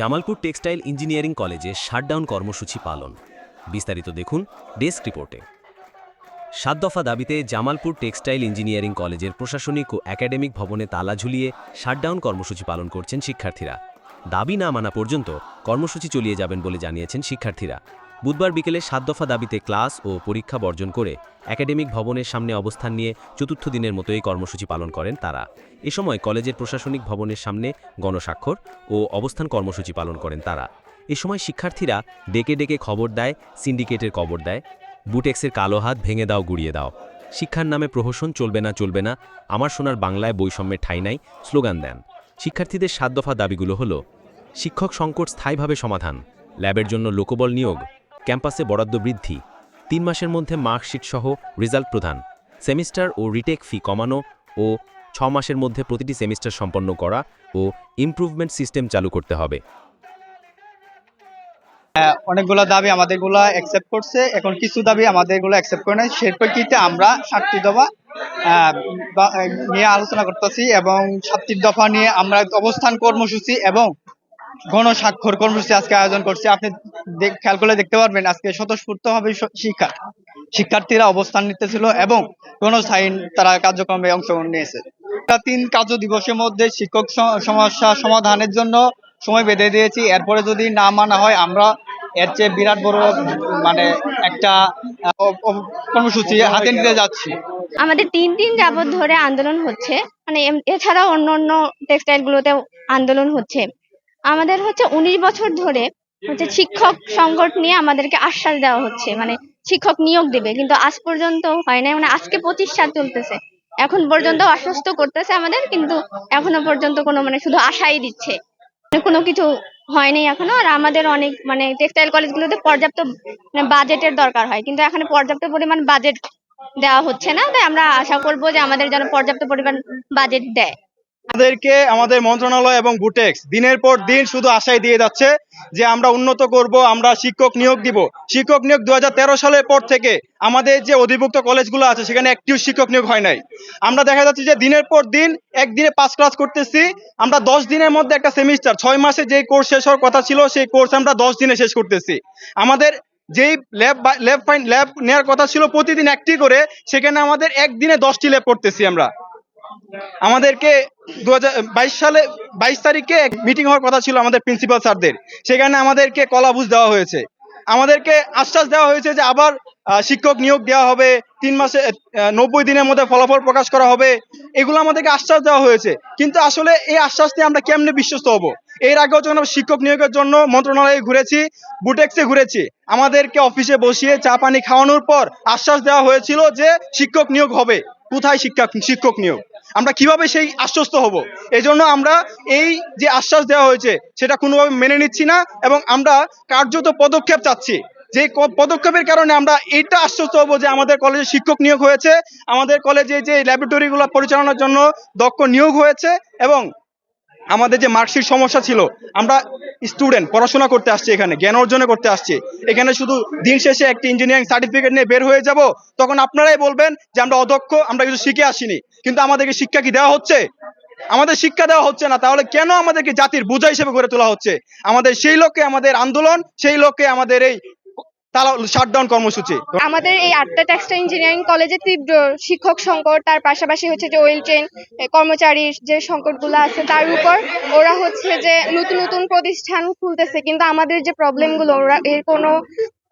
Jamalpur textile engineering কলেজে shutdown কর্মসূচি পালন। বিস্তারিত দেখুন ডেস্ক রিপোর্টে। সাত দফা দাবিতে জামালপুর টেক্সটাইল ইঞ্জিনিয়ারিং কলেজের প্রশাসনিক ও একাডেমিক ভবনে তালা ঝুলিয়ে শাটডাউন কর্মসূচি পালন করছেন শিক্ষার্থীরা। দাবি না মানা পর্যন্ত কর্মসূচি চলিয়ে যাবেন বলে জানিয়েছেন শিক্ষার্থীরা। বুধবার বিকেলে সাত দফা দাবিতে ক্লাস ও পরীক্ষা বর্জন করে একাডেমিক ভবনের সামনে অবস্থান নিয়ে চতুর্থ দিনের মতো এই কর্মসূচি পালন করেন তারা। এ সময় কলেজের প্রশাসনিক ভবনের সামনে গণস্বাক্ষর ও অবস্থান কর্মসূচি পালন করেন তারা। এ সময় শিক্ষার্থীরা ডেকে ডেকে খবর দেয়, সিন্ডিকেটের কবর দেয়, বুটেক্সের কালো হাত ভেঙে দাও, গুড়িয়ে দাও। শিক্ষার নামে প্রহসন, চলবে না চলবে না, আমার সোনার বাংলায় বৈষম্যের ঠাঁই নাই, স্লোগান দেন। শিক্ষার্থীদের সাত দফা দাবিগুলো হল, শিক্ষক সংকট স্থায়ীভাবে সমাধান, ল্যাবের জন্য লোকবল নিয়োগ ক্যাম্পাসে বরাদ্দ বৃদ্ধি, তিন মাসের মধ্যে মার্কশিট সহ রেজাল্ট প্রদান সেমিস্টার ও রিটেক ফি কমানো ও ছ মাসের মধ্যে প্রতিটি সেমিস্টার সম্পন্ন করা ও ইমপ্রুভমেন্ট সিস্টেম চালু করতে হবে। অনেকগুলো দাবি আমাদেরগুলো অ্যাকসেপ্ট করছে। এখন কিছু দাবি আমাদেরগুলো অ্যাকসেপ্ট করে নাই। সেই প্রেক্ষিতে আমরা সাতটি দফা নিয়ে আলোচনা করতেছি এবং সাতটি দফা নিয়ে আমরা অবস্থান কর্মসূচি এবং গণস্বাক্ষর কর্মসূচি আজকে আয়োজন করছি। আপনি খেয়াল করলে দেখতে পারবেন, আজকে স্বতঃস্ফূর্ত হবে শিক্ষা। শিক্ষার্থীরা অবস্থান নিতেছিল এবং গণসাইন তারা কার্যক্রমে অংশগ্রহণ নিয়েছে। তিন কার্য দিবসের মধ্যে শিক্ষক সমস্যা সমাধানের জন্য সময় বেঁধে দিয়েছি। এরপরে যদি না মানা হয়, আমরা এর চেয়ে বিরাট বড় মানে একটা কর্মসূচি হাতে নিতে যাচ্ছি। আমাদের তিন দিন যাবত ধরে আন্দোলন হচ্ছে। মানে এছাড়াও অন্য অন্য টেক্সটাইল গুলোতেও আন্দোলন হচ্ছে। আমাদের হচ্ছে উনিশ বছর ধরে হচ্ছে শিক্ষক সংকট নিয়ে আমাদেরকে আশ্বাস দেওয়া হচ্ছে মানে শিক্ষক নিয়োগ দেবে। কিন্তু আজ পর্যন্ত হয় নাই মানে আজকে পঁচিশ সাল চলতেছে। এখন পর্যন্ত আশ্বস্ত করতেছে আমাদের, কিন্তু এখনও পর্যন্ত কোনো মানে শুধু আশাই দিচ্ছে। মানে কোনো কিছু হয়নি এখনও, আর আমাদের অনেক মানে টেক্সটাইল কলেজগুলোতে পর্যাপ্ত মানে বাজেটের দরকার হয়। কিন্তু এখানে পর্যাপ্ত পরিমাণ বাজেট দেওয়া হচ্ছে না, তাই আমরা আশা করব যে আমাদের যেন পর্যাপ্ত পরিমাণ বাজেট দেয়। আমাদেরকে আমাদের মন্ত্রণালয় এবং বুটেক্স দিনের পর দিন শুধু আশায় দিয়ে যাচ্ছে যে আমরা উন্নত করব, আমরা শিক্ষক নিয়োগ দিব। শিক্ষক নিয়োগ দু সালের পর থেকে আমাদের যে অধিভুক্ত কলেজগুলো আছে, সেখানে একটিও শিক্ষক নিয়োগ হয় নাই। আমরা দেখা যাচ্ছে যে দিনের পর দিন একদিনে পাঁচ ক্লাস করতেছি। আমরা দশ দিনের মধ্যে একটা সেমিস্টার ছয় মাসে যে কোর্স শেষ হওয়ার কথা ছিল, সেই কোর্স আমরা দশ দিনে শেষ করতেছি। আমাদের যেই ল্যাব ল্যাব ফাইন ল্যাব নেওয়ার কথা ছিল, প্রতিদিন একটি করে, সেখানে আমাদের একদিনে দশটি ল্যাব করতেছি আমরা। আমাদেরকে দু সালে, বাইশ তারিখে মিটিং হওয়ার কথা ছিল আমাদের প্রিন্সিপাল স্যারদের। সেখানে আমাদেরকে কলাবুজ দেওয়া হয়েছে। আমাদেরকে আশ্বাস দেওয়া হয়েছে যে আবার শিক্ষক নিয়োগ দেওয়া হবে, তিন মাসে নব্বই দিনের মধ্যে ফলাফল প্রকাশ করা হবে। এগুলো আমাদেরকে আশ্বাস দেওয়া হয়েছে। কিন্তু আসলে এই আশ্বাস নিয়ে আমরা কেমনে বিশ্বস্ত হব? এর আগেও যখন শিক্ষক নিয়োগের জন্য মন্ত্রণালয়ে ঘুরেছি, বুটেক্সে ঘুরেছি, আমাদেরকে অফিসে বসিয়ে চা পানি খাওয়ানোর পর আশ্বাস দেওয়া হয়েছিল যে শিক্ষক নিয়োগ হবে। কোথায় শিক্ষক শিক্ষক নিয়োগ? আমরা কীভাবে সেই আশ্বস্ত হব? এই জন্য আমরা এই যে আশ্বাস দেওয়া হয়েছে, সেটা কোনোভাবে মেনে নিচ্ছি না এবং আমরা কার্যত পদক্ষেপ চাচ্ছি। যে পদক্ষেপের কারণে আমরা এটা আশ্বস্ত হব যে আমাদের কলেজে শিক্ষক নিয়োগ হয়েছে, আমাদের কলেজে যে ল্যাবরেটরিগুলো পরিচালনার জন্য দক্ষ নিয়োগ হয়েছে এবং আমাদের যে মার্কশিট সমস্যা ছিল, আমরা স্টুডেন্ট পড়াশোনা করতে আসছি এখানে, জ্ঞান অর্জনে করতে আসছি। এখানে শুধু দিন শেষে একটি ইঞ্জিনিয়ারিং সার্টিফিকেট নিয়ে বের হয়ে যাব, তখন আপনারাই বলবেন যে আমরা অদক্ষ, আমরা কিছু শিখে আসিনি। কিন্তু আমাদেরকে শিক্ষা কি দেওয়া হচ্ছে? আমাদের শিক্ষা দেওয়া হচ্ছে না, তাহলে কেন আমাদেরকে জাতির বোঝা হিসেবে গড়ে তোলা হচ্ছে? আমাদের সেই লক্ষ্যে আমাদের আন্দোলন, সেই লক্ষ্যে আমাদের এই তালা শাটডাউন কর্মসূচি। আমাদের এই আটটা টেক্সটাইল ইঞ্জিনিয়ারিং কলেজে তীব্র শিক্ষক সংকট, তার পাশাপাশি হচ্ছে যে ওয়েল ট্রেন কর্মচারীর যে সংকটগুলো আছে, তার উপর ওরা হচ্ছে যে নতুন নতুন প্রতিষ্ঠান খুলতেছে। কিন্তু আমাদের যে প্রবলেমগুলো ওরা এর কোনো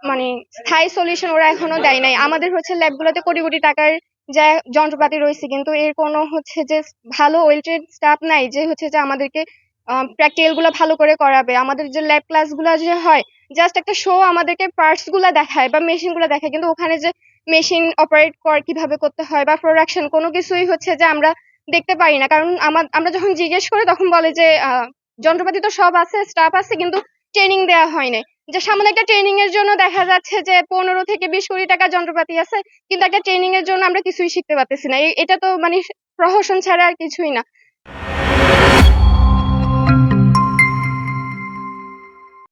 মানে স্থায়ী সলিউশন ওরা এখনও দেয় নাই। আমাদের হচ্ছে ল্যাবগুলোতে কোটি কোটি টাকার যা যন্ত্রপাতি রয়েছে, কিন্তু এর কোনো হচ্ছে যে ভালো ওয়েল ট্রেন স্টাফ নাই, যে হচ্ছে যে আমাদেরকে প্র্যাকটিক্যালগুলো ভালো করে করাবে। আমাদের যে ল্যাব ক্লাসগুলো যে হয় জাস্ট একটা শো আমাদেরকে পার্টসগুলা দেখায় বা মেশিনগুলা দেখায়। কিন্তু ওখানে যে মেশিন অপারেট কর কীভাবে করতে হয় বা প্রোডাকশন কোনো কিছুই হচ্ছে যে আমরা দেখতে পারি না। কারণ আমা- আমরা যখন জিজ্ঞেস করি, তখন বলে যে যন্ত্রপাতি তো সব আছে স্টাফ আছে, কিন্তু ট্রেনিং দেওয়া হয় নাই। যে সামনে একটা ট্রেনিং এর জন্য দেখা যাচ্ছে যে পনেরো থেকে বিশ কোটি টাকা যন্ত্রপাতি আছে, কিন্তু একটা ট্রেনিং এর জন্য আমরা কিছুই শিখতে পারতেছি না। এটা তো মানে প্রহসন ছাড়া আর কিছুই না।